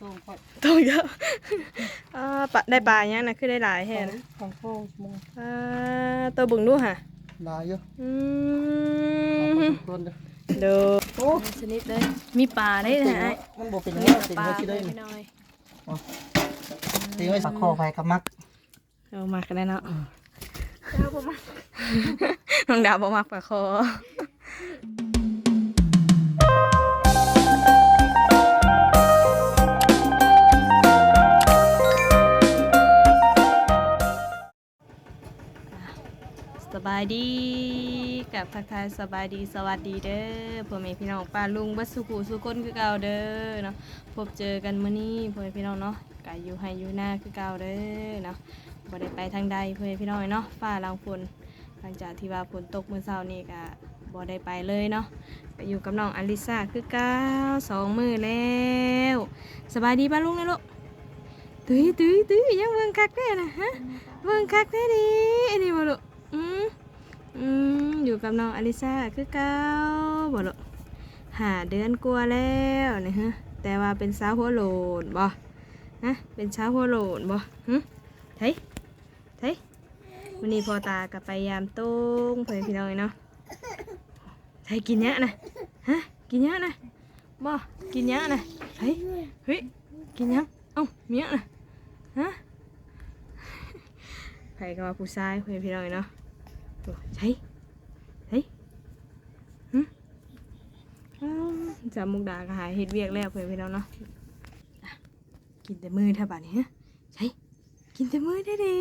ตรงค่อยต้องเยอะอ่าปะได้ปลาอย่างนั้นนะคือได้หลายแห่นะของโป้งมงอ่าตัวเบึงดูค่ะ ลายเยอะอืเอามพอสมควรเด้อดูโอ้ชนิดเลย มีปลาได้นะฮะมันบ่เป็นมีเนื้อติ่งปลาไว้ที่ได้ไปนี่หน่อยติ่งไว้สักคอไฟกับมักเอามากันได้เนาะน้องดาวบ่มักปลาคอ บายดีกับทักทายสบายดีสวัสดีเด้อพ่อแม่พี่น้องป้าลุงบัดสุขุสุคนคือเก่าเด้อเนาะพบเจอกันมื้อนี้พ่อแม่พี่น้องเนาะกายอยู่ให้อยู่หน้าคือเก่าเด้อเนาะบ่ได้ไปทางใดพ่อแม่พี่น้องเนาะฟ้าหลังฝนหลังจากที่ว่าฝนตกเมื้อเช้านี้ก็บ่ได้ไปเลยเนาะก็อยู่กับน้องอลิซาคือเก่าสองมื้อแล้วสบายดีป้าลุงนะลูกตุ้ยตุ้ยตุ้ยยังเบิ่งคักแท้นะฮะเบิ่งคักแท้ดีอันนี้บ่ลูก กับน้องอลิซาคือเก้าบ่ลูกหาเดือนกลัวแล้วนะฮะแต่ว่าเป็นสาวหัวโลนบ่ฮะเป็นสาวหัวโลนบ่หึไทยไทยวันนี้พอตากับไปยามต้งเพื่อนพี่น้องเนาะไทยกินเนี้ยนะฮะกินเนี้ยนะบ่กินเนี้ยนะเฮ้ยเฮ้ยกินเนี้ยเอ้าเนี้ยนะฮะใครก็ว่าผู้ชายเพื่อนพี่น้องเนาะโอ้ใช่ใช่หึอ้าว จำมุกดาก็หายเฮ็ดเวียกแล้วเพื่อนพี่น้องเนาะกินแต่มือถ้าบาดนี้ฮะใช่กินแต่มือได้ดิ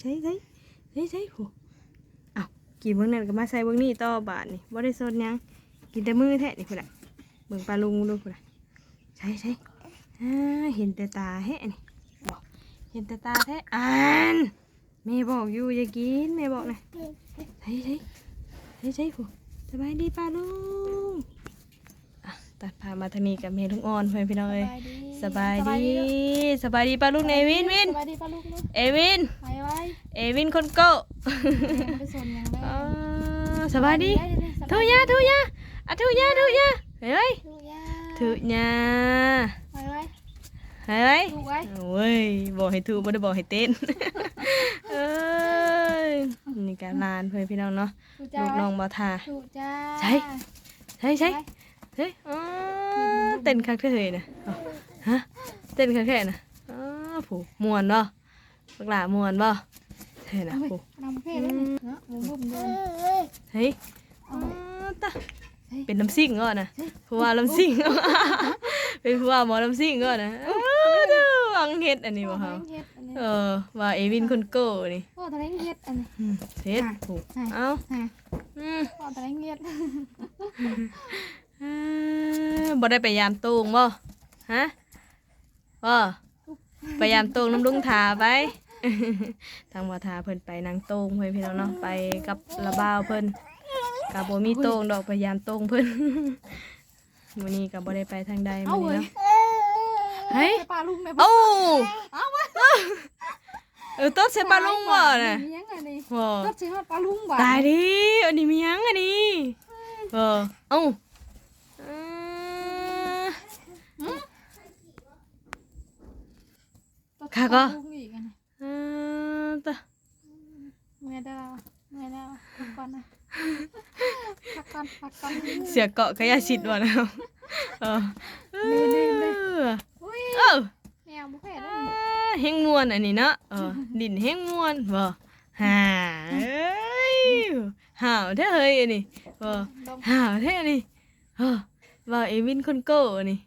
ใช่ใช่ใช่ใช่โหอ้าวกินเบื้องนั้นก็มาใส่เบื้องนี้ต่อบาดนี่บ่ได้สดยังกินแต่มือแท้นี่พุ่นน่ะเบิ่งปลาลุงดูพุ่นน่ะใช่ใช่เห็นแต่ตาแฮะนี่บอกเห็นแต่ตาแท้อ่านแม่บอกอยู่อย่ากินแม่บอกนะใช่ใช่ใช่ใช่ผู้สบายดีป้าลุง ตัดพามาทางนี้กับแม่ลุงอ่อนเพื่อนพี่น้องเอ้ยสบายดีสบายดีป้าลุงเอวินวินสบายดีป้าลูกเนาะเอวินไปไว้เอวินคนโก้ไปส่วนยังได้อ่าสบายดีทุทุยาทุยาอะทุยาทุยาเฮ้ยกยาทุยาไปไว้เฮ้ยถูกไว้โอ้ยบอกให้ถูกไม่ได้บอกให้เต้นเอ้ยนี่การลานเพื่อนพี่น้องเนาะถูกจ้าลูกน้องบอทาถูกจ้าใช่ใช่ใช่ เฮ้ยอ๋อเต้นคักเท่เลยนะอ๋อฮะเต้นคักแค่นะอ๋อผู้มวนบ่ลูกหลามวนบ่ใช่นะเอาไปผู้นำเพศเลยเนาะบุ้มบุ้มเดินเฮ้ยเอาอ๋อไปตาเฮ้ยเป็นน้ำซิ่งก่อนนะผู้ว่าลำซิ่งเป็นผู้ว่าหมอลำซิ่งก่อนนะเออเด้อวังเฮ็ดอันนี้บ่พ่อเฮาทะเลเฮ็ดอันนี้เออว่าเอวินคนโก้นี่พ่อทะเลเฮ็ดอันนี้อืมเฮ็ดผู้อะเอ้าฮะอืมพ่อทะเลเฮ็ดเอ้อ บ่ได้ไปยามตูงบ่ฮะบ่ไปยามตูงน้ำลุงทาไป ทางบ่ทาเพิ่นไปนางตูงเพิ่นพี่น้องเนาะไปกับระบ่าวเพิ่นกับบ่มีตูงดอกไปยามตูงเพิ่นมื้อนี้ก็บ่ได้ไปทางใดมื้อนี้เนาะเฮ้ยไปป้าลุงได้โอ้เออต้นเสปลาลุงบ่น่ะมียังไงนี่บ่ก็สิฮอดป้าลุงบ่ตายดิอันนี้มีหยังอันนี้บ่เอ้าเอ่อ ค่ะก็ลุงอีกอันนี้เอ่อตะเมื่อยได้แล้วเมื่อยได้แล้วพักก่อนนะพักก่อนพักก่อนเสียเกาะกระยาชิดบ่นะเออเอออุ้ยเออแมวบุฟเฟ่อ่ด้วยาเฮงมวนอันนี้เนาะเออดินเฮงมวนบ่ฮ่าเอ้ยห่าวแท้เฮ้ยอันนี้บ่ดมห่าวแท้อันนี้เออว่าเอวินคนโก้นี่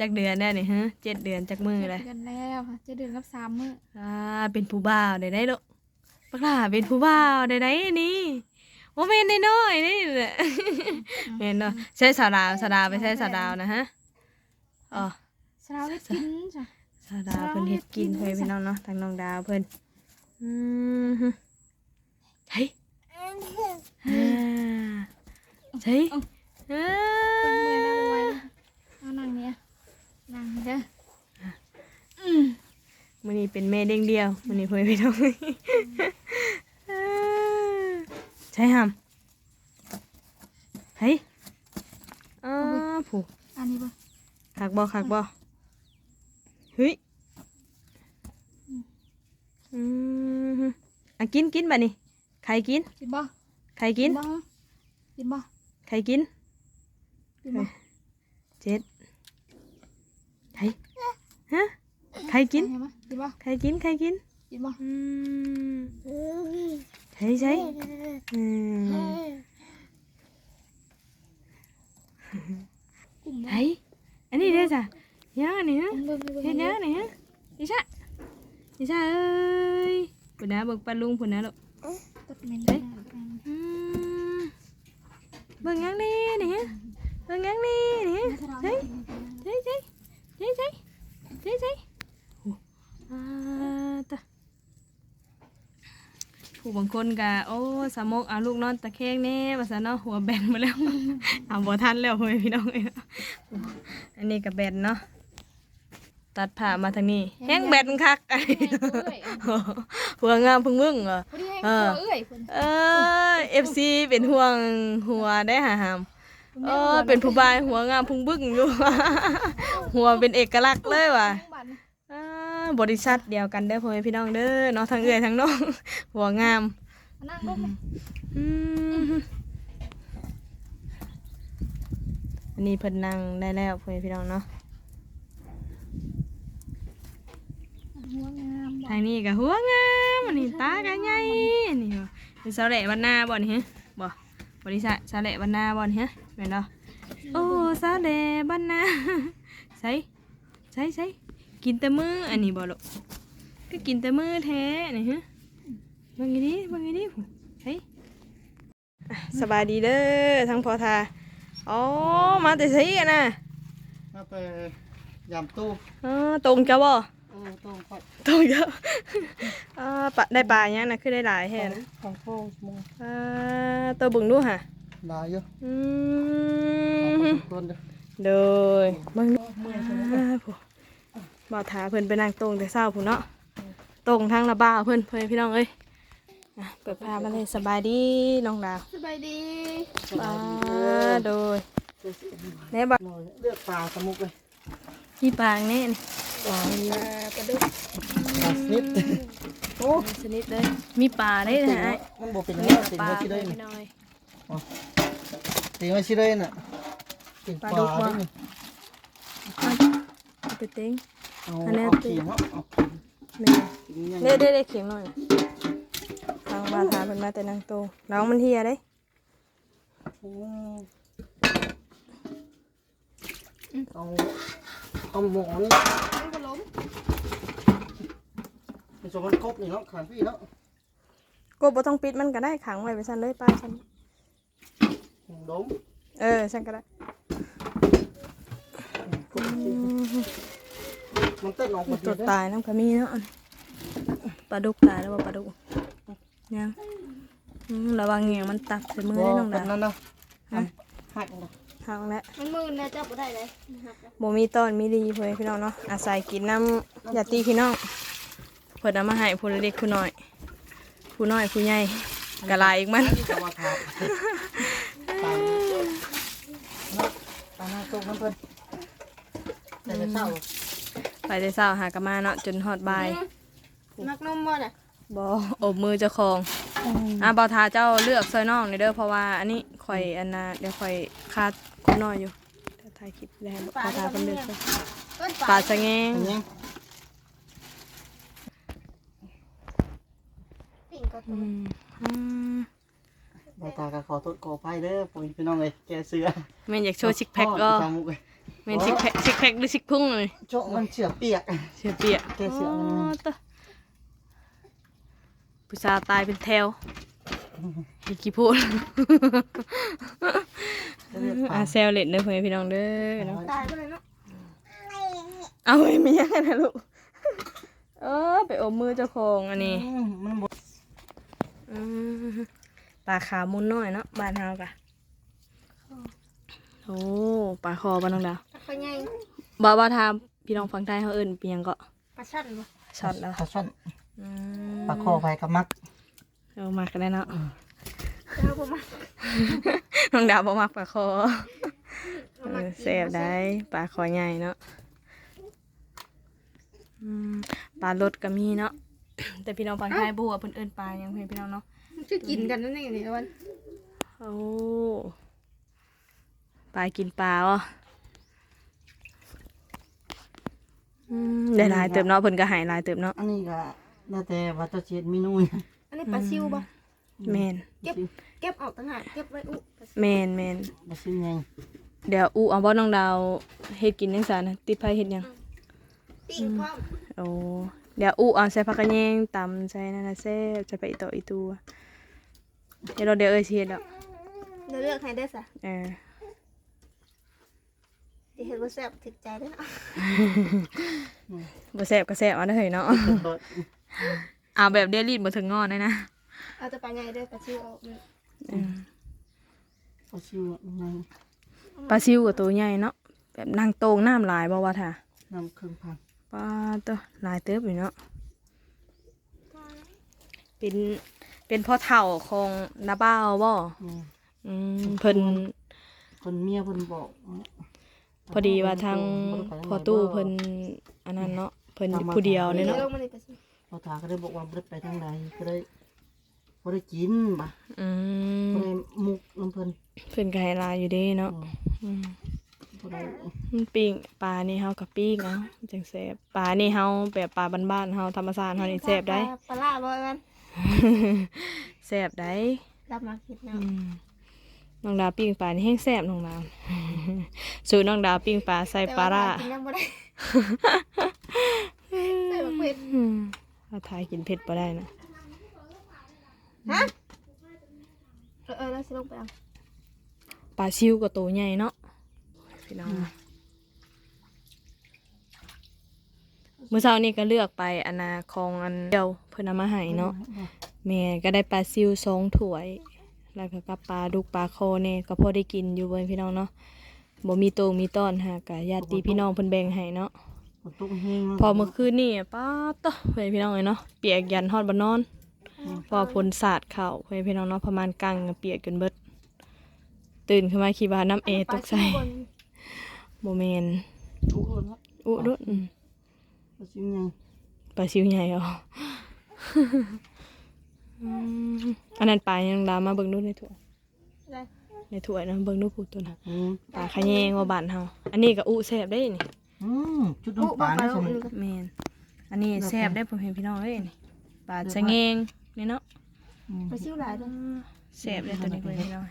จักเดือนได้นี่ฮะเจ็ดเดือนจักมือเลยเดือนแล้วค่ะเจะเดือนกับสามมื้ออ่าเป็นผู้บ่าวได้ได้ลูกปักหลาเป็นผู้บ่าวได้ได้นี่ว่าแม่นได้น้อยนี่แหละแม่นเนาะใช้สาดาวสาดาวไปใช้สาดาวนะฮะอ๋อสลาวให้กินจ้ะสาดาวเพิ่นเฮ็ดกินเพิ่นพี่น้องเนาะทางน้องดาวเพิ่นอืมฮึใช่อ่าใช่อ่าเป็นเมื่อยแล้วบ่ไหวแล้วเอานั่งเนี่ย นั่งเด้ออืมมื้อนี้เป็นแม่เด้งเดียวมื้อนี้เพิ่นพี่น้องอ่าใช่หำเฮ้ยอ๋อผู้อันนี้บ่คักบ่คักบ่เฮ้ยอืมอะกินกินบัดนี้ใครกินกินบ่ใครกินบ่กินบ่ใครกินกินบ่เจ็ด ใครฮะใครกินใช่ไหมกินบ่ใครกินใครกินกินบ่อืมใช่ใช่อืมกุ้งบ่ใช่อันนี้เด้อจ้ะยังอันนี้ฮะกุ้งเบิ่งเบิ่งเฮ็ดยังอันนี้ฮะดิชะดิชะเอ้ยปุ่นนะเบิกปลาลุงปุ่นนะลูกตัดเมนอืมเบิ่งยังนี่นี่ฮะเบิ่งยังนี่นี่ฮะใช่ใช่ใช่ ใช่ใช่ใช่ใช่โอ้อ่าตะผู้บางคนก็โอ้สามกเอาลูกนอนตะแคงแน่ว่าซะเนาะหัวแบนมาแล้วเอาบ่ทันแล้วเฮ้ยพี่น้องเอ้ยอันนี้ก็แบนเนาะตัดผ่ามาทางนี้แห้งแบนคักหัวงามพึ่งมึงเหรอพอดีให้ตัวเอ้ยเพิ่นเออเอฟซีเป็นห่วงหัวได้หาหาม เออเป็นผู้บายหัวงามพึ่งบึ้งอยู่ หัวเป็นเอกลักษณ์เลยว่ะบัดนี้อ่าบริษัทเดียวกันเด้อพ่อแม่พี่น้องเด้อเนาะทั้งเอื้อยทั้งน้อง หัวงามมานั่งลงเลยอืมอันนี้เพิ่นนั่งได้แล้วพ่อแม่พี่น้องเนาะหัวงามบ่ทางนี้ก็หัวงามอันนี้ตาก็ใหญ่อันนี้บ่เป็นสาวแหล่บ้านนาบ่นี่ฮะ บ่บริษัทสาวแหล่บ้านนาบ่นี่ฮะแม่นเนาะโอ้ซาเดบ้านนาใส่ใส่ใส่กินแต่มืออันนี้บ่ลูกก็กินแต่มือแท้นี่ฮะบางทีนี้บางทีนี้เฮ้ยอะสบายดีเด้อทั้งพอทาอ๋อมาแต่ใส่กันนะมาไปยำตู้อ๋อตรงจ้ะบ่เออตู้ค่อยตรงจ้ะอ่าปะได้ปลาอย่างนะคือได้หลายแท้นะของโฟมมองอ่าตัวเบึงดูฮะลายอยู่อืเอามไปต้นเด้อโดยมึงอ่าผู้บ่าวถาเพิ่นไปนั่งตรงแต่เช้าผู้เนาะตรงทางระบ้าวเพิ่นเพิ่นพี่น้องเอ้ยอะเปิดภาพมาเลยสบายดีน้องดาวสบายดีอ่าโดยแน่บ่หน่อยเลือกปลาสมุกเลยพี่ปางแน่นี่ ปลาปลาดุกปลาสนิทโอ้ชนิดเลย มีปลาได้นะฮะมันบอกเป็นนี่เนื้อติงปลาไว้ที่ได้พี่นี่น้องเอ้ยติงไว้ที่ได้น่ะติงปลาปลาดุกบ่ได้นี่เอาไปเต็งเอาอันนี้เอาเขียงเอาเอาเขียงแม่ติงยังเด้ได้ได้เข็มหน่อยทางบ่าวถาเพิ่นมาแต่นั่งโตรงน้องมันเฮียเด้โอ้เอา เอาหมอนมันก็ล้มมันจะมันครบนี่เนาะขันพี่เนาะกบบ่ต้องปิดมันก็ได้ขังไว้ไปซั่นเลยป้าซั่นดมเออซั่นก็ได้มันเต้นออกหมดตัวเลยตายน้ำกระมีเนาะปลาดุกตายแล้วบ่ปลาดุกยังอืมระวังเหงียงมันตักใส่มือบ่ได้น้องเป็ดานวนั่นนะฮะหักนะ ทางแล้วมันมือนะจับบ่ได้เลยบ่มีต้อนมีดีเพื่อนพี่น้องเนาะอาศัยกินน้ำยาตีพี่น้องเพิ่นเอามาให้ผู้เล็กผู้น้อย ผู้น้อยผู้ใหญ่กะลายอีกมันจะมาทาตามตามหน้าตรงน้ำเพิ่นแต่จะเศร้าไปแต่เช้าหากะมาเนาะจนฮอดบ่ายมักนมบ่น่ะบ่อบมือเจ้าของ อะบ่าวทาเจ้าเลือกซอยน้องนี่เด้อเพราะว่าอันนี้ข่อยอันน่ะเดี๋ยวข่อยคาดคนน้อยอยู่ถ้าถ่ายคลิปแล้วบ่าวทาเพิ่นเลือกซอยเอิ้นปปลาลาสะแงงอันนี้ปิ่งก็อืมอืมใบตาก็ขอโทษขออภัยเด้อผมพี่น้องเลยแกเสือแม่นอยากโชว์ซิกแพคก็ทำมุกเลยแม่นซิกแพคซิกแพคหรือซิกพุ่งเลยโจ๊ะมันเสือเปียกเสียเปียกแกเสือมันอตะ ผู้ชายตายเป็นแถวไอ้กี่พูดจะเรียกปลาอาเซลเล็ดเด้อพ่อแม่พี่น้องเด้อเนาะตายไปเลยเนาะเอาไว้มียังไงนะลูกเออไปอมมือเจ้าของอันนี้อืมมันบดอืมปลาขาวมุนน้อยเนาะบ้านเฮากะโอ้ปลาคอบ้านน้องดาวปลาใหญ่บ่าวบ่าวทามพี่น้องฟังไทยเขาเอิ้นเปียงก็ปลาชั่นบ่ช็อตแล้วปลาช่อนอืม ปลาคอไฟกับมักเอามากันได้เนาะเจ้าบ่มาน้องดาวบ่มักปลาคอเออแซ่บได้ปลาคอใหญ่เนาะอืมปลารสก็มีเนาะแต่พี่น้องฟังไทยบ่ฮู้ว่าเพิ่นเอิ้นปลาหยังเพิ่นพี่น้องเนาะมันคือกินกันนั่นเองนี่วันโอ้ปลากินปลาอะอืมได้หลายเติบเนาะเพิ่นก็ให้หลายเติบเนาะอันนี้ก็ แล้วแต่ว่าเจะเจ็ดเมนูเนี่ยอันนี้ปลาซิวบ่แม่นเก็บเก็บออกต่างหากเก็บไว้อุปลาซิวแม่นแม่นมาซื้อไงเดี๋ยวอูเอาบ่น้องดาวเฮ็ดกินจังซั่นนะติดไผเฮ็ดหยังปิ้งพร้อมโอ้เดี๋ยวอูเอาใส่ผักกระแยงตำใส่นั่นน่ะแซ่บจะไปอีต่ออีตัวเดี๋ยวเราเดี๋ยวเอ้ยสิเฮ็ดดอกเดี๋ยวเลือกให้ได้ซะเออเดี๋ยวเห็นว่าแซ่บถึกใจเด้อเนาะบ่แซ่บก็แซ่บเอาได้อเฮ้ยเนาะ เอาแบบเดลีดบ่ถึงงอนเลยนะเอาแต่ปลาใหญ่เด้อปลาซิวเอาอืมอืมมาซื้อไงปลาซิวกับตัวใหญ่เนาะแบบนางโตงน้ำลายบ่ว่าท่าน้ำเครื่องพันปลาตัวลายเติบอยู่เนาะเป็นเป็นพ่อเฒ่าของนาบ้าวบ่นี่อืมเพิ่น คนเมียเพิ่นบอก พอดีว่าทางพ่อตู้เพิ่นอันนั้นเนาะเพิ่นผู้เดียวนี่เนี่ยเนาะ ลงมาในปลาซิว พอถาก็ได้บอกว่าบ่ได้ไปทางใดก็ได้บ่ได้กินบ่ะอืมบ่ได้มุกน้ำเพิ่นเพิ่นก็ให้ลายอยู่เด้เนาะอืมอืมบ่ได้มันปิ้งปลานี่เฮากับปิ้งเอาจังแซ่บปลานี่เฮาแบบปลาบ้านๆเฮาธรรมชาติเฮานี่แซ่บได้ ปลาล่าบ่แม่นแซ่บได้รับมาคิดอืเนาะมน้องดาวปิ้งปลานี่แห้งแซ่บน้องดาวสูตรน้องดาวปิ้งปลาใส่ปลาร้าแต่ว่กินยังบ่ได้ ใส่บักเผ็ด อืม ถ้าทายกินเผ็ดบ่ได้นะ ฮะ เออเออแล้วสิลงไปเอาปลาซิวก็ตัวใหญ่เนาะพี่น้องมื้อเช้านี้ก็เลือกไปอันนาของอันเดียวเพิ่นเอามาให้เนาะแม่ก็ได้ปลาซิวสองถ้วย แล้วก็กับปลาดุกปลาโคเนี่ยก็พอได้กินอยู่เบิ่นพี่น้องเนาะบ่มีโตงมีต้อนหากะญาติพี่น้องเพิ่นแบ่งให้เนาะฝ นตกแห้งเนาะพอเมื่อคืนนี่ป้าดตะเพื่อนพี่น้องเลยเนาะเปียกยันฮอดบ่นอน พอฝนสาดเข่าเพื่อนพี่น้องเนาะประมาณกลางก็เปียกจนเบิด ตื่นขึ้นมาคิดว่าน้ำเอตกใส่ปลาซิวบนบ่แม่นทุกคนละอุดุอืมมาซื้อไงปลาซิวใหญ่เหรออืมอันนั้นปลายังดามาเบิ่งดูในถ้วยได้ในถ้วยนะเบิ่งดูผู้ตัวน่ะอืมปลาขะแยงว่าบ้านเฮาอันนี้ก็อุแซ่บได้นี่ อืมจุดน้ำปลาปลานะลใช่งไหมนึงแม่นอันนี้แซ่บได้พ่อแม่พี่น้องเอ้ยนี่ปลาชะแงงนี่เนาะอืมปลาซิวหลายเด้อแซ่บได้ตัวนี้พ่อแม่พี่น้อง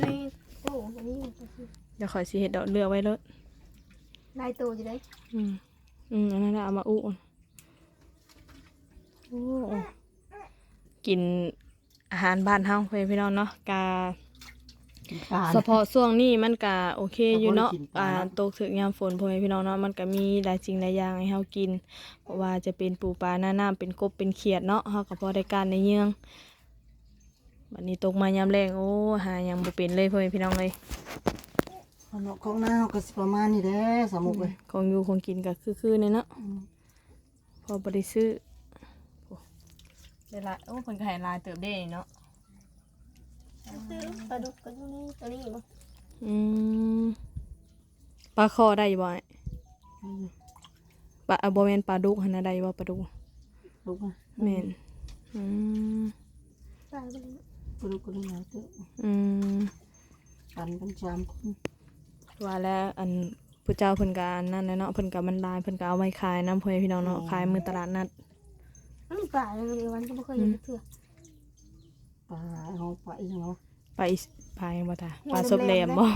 ในโอ้อันนี้ปลาซิวเดี๋ยวขอยสิเฮ็ดดอกเลือกไว้เลยลายโตอยู่ได้อืมอืมอันนั้นน่ะเอามาอุโอ้กินอาหารบ้านเฮาเพื่อนพี่น้องเนาะกากินปลา เฉพาะช่วงนี้มันกาโอเคอยู่เนาะก็บ่ได้กินปลาอ่าเนาะตกถึงยามฝนพ่อแม่พี่น้องเนาะมันก็มีหลายสิ่งหลายอย่างให้เฮากินเพราะว่าจะเป็นปูปลาหน้าน้ำเป็นกบเป็นเขียดเนาะเฮาก็พอได้การในเยืองบัดนี้ตกมายามแรงโอ้หายังบ่เป็นเลยพ่อแม่พี่น้องเลยขนมของหน้าเขาก็สิประมาณนี้แหละสามุกเลยของอยู่ของกินก็คือๆเนี่ยเนาะอืมพอบ่ได้ซื้อโอ้ได้หลายโอ้เพิ่นก็ให้หลายเติบได้เนาะซื้อ ปลาดุกก็อยู่นี่ตัวนี้บ่อืมปลาคอได้อยู่บ่ไอ้ปลาอะบ่แม่นปลาดุกหั่นน่ะได้บ่ปลาดุกลูกนะแม่นอืมปลาบ่ได้ปลูกก็ได้หลายตอะอืมปันกันจามคนว่าแล้วอันผู้เจ้าเพิ่นก็อันนั่นแหละเนาะเพิ่นก็มันลายเพิ่นก็เอาไว้ขายนำพ่อแม่พี่น้องเนาะขายมื้อตลาดนัดมันมีปลาเลยวันก็บ่เคยเห็นเทื่อ ปลาเอาปลาอีกเนาะไปอีสปลาหยังบ่ตาปลาซบแหลมบ่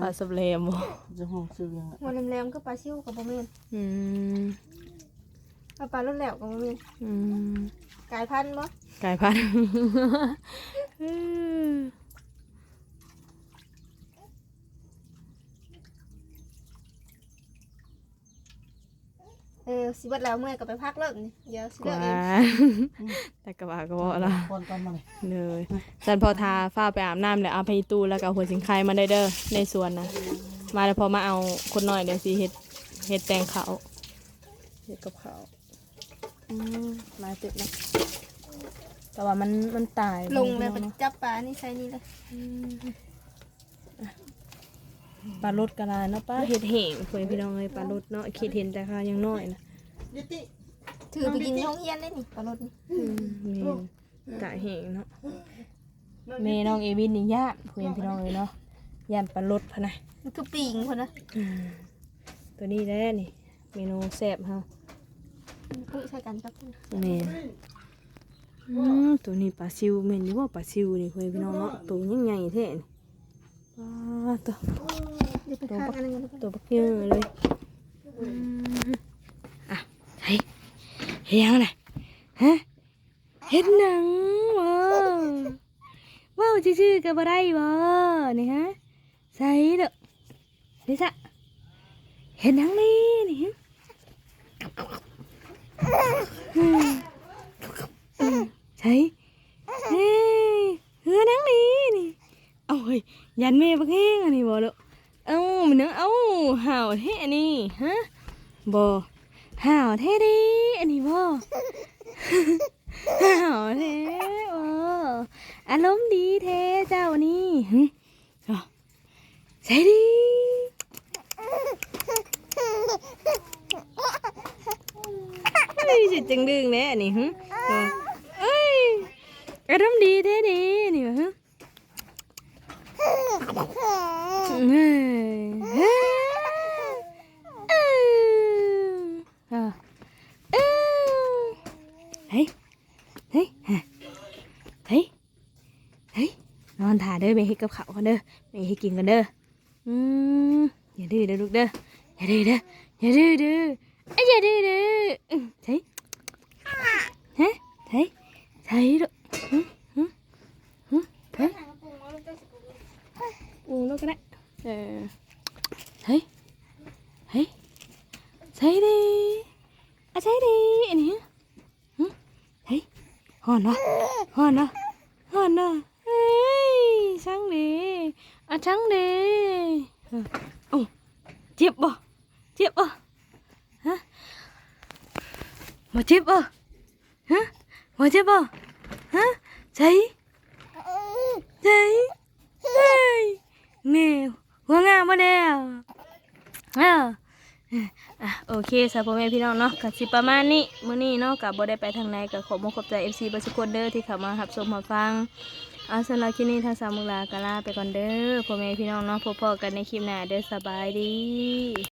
ปลาซบแหลมบ่จะห้องซื้อยังไงวันแรมๆก็ปลาซิวกับบ่แม่นอืมเอาปลาลุ่นแล้วกับบ่แม่นอืมกลายพันธุ์บ่กลายพันธุ์ เออสิเบิดแล้วเมื่อยก็ไปพักเลิกนี่เดี๋ยวสิกเลิกว่าเองแต่กระบะก็บอกละคนกันมาเลยเลยจันพอทาฝ้าไปอาบน้ำแล้วเอาไปตู้แล้วก็เอาหัวสิงไคมาได้เด้อในสวนนะมาแล้วพอมาเอาคนน้อยเดี๋ยวสิเฮ็ดเฮ็ดแตงเขาวเฮ็ดกับเขาวอืมหลายตึกนะแต่ว่ามันมันตายลงเลยไปเนาะจับปลานี่ใส่นี่เลยอืมอะ ปลารดกะลาเนาะป้าเฮ็ดแห้งเพื่อนพี่น้องเอ้ยปลารดเนาะคิดเห็นแต่ค่ะยังน้อยนะดิติถือไปกินในห้องเรียนได้นี่ปลารถนี่อืมแม่นตะแห้งเนาะแม่น้องเอวินนี่ญาติเพื่อนพี่น้องเลยเนาะญาติปลารดพะนะมันคือปิงคนนะอืมตัวนี้แหละนี่ เมนูแซ่บเฮาอุ้ยใช่กันจับแม่นอืมตัวนี้ปลาซิวแม่นอยู่ว่าปลาซิวนี่เพื่อนพี่น้องเนาะตัวยังใหญ่แท้นี่ปลาตัวเดี๋ยวไปทาน อะไรกันตัวบักเยอะเลยอืมอะเฮ้ยเฮ้ยยังไงฮะเห็ดหนังบ่ เด้อนี่ซะเห็ดหนังนี่นี่ฮะอืมอืมใช่เฮ้ยยันเอาเฮ้ยยันแม่บักแห้งอันนี้บ่ลูกเอ้ามันเนื้อเอ้าห่าวแท้นี่ฮะบ่ห่าวแท้ดิอันนี้บ่ห่าวแท้บ่อารมณ์ดีแท้เจ้านี่หึใช่ดิเฮ้ยจิตจังดึงแน่อันนี่หึเอ้ยอารมณ์ดีแท้ดินี่บ่ฮะเฮ้ยเฮ้ยเอ้ยอะเอ้ยเฮ้ยเฮ้ยฮะเฮ้ยเฮ้ยนอนถ่าเด้อไปให้กับเขาวกันเด้อไปให้กินกันเด้ออืมอย่าดื้อเด้อลูกเด้ออย่าดื้อเด้ออย่าดื้อเด้อเอ้ยอย่าดื้อเด้ออืมเฮ้ยฮะเฮ้ ยเฮ้ยลูกหึหึหึเฮ้ยอูลูกก็ได้เออเฮ้ยเฮ้ยใช่ดิอะใช่ดิอันนี้หึเฮ้ยฮอ นวะฮอนวะฮอนวะเฮ้ยช่างดิอะช่างดิเออเอ้าเจ็บบ่เจ็บบ่ฮะมาเจ็บบ่ฮะมาเจ็บบ่ฮะใช่ใช่เฮ้ยแม่หัวงามมาแล้วอ้าวอะโอเคสำหรับพ่อแม่พี่น้องเนาะกับสิประมาณนี้มื้อนี้เนาะกับ่ได้ไปทางไหนกับขอบอกขอบใจ FC เบ่ทุกนเด้อที่เข้ามารับชมมาฟังเอาสำหรับคลิปนี้ทางสามมุลาก็ลาไปก่อนเด้อพ่อแม่พี่น้องเนาะพบๆกันในคลิปหน้าเด้อสบายดี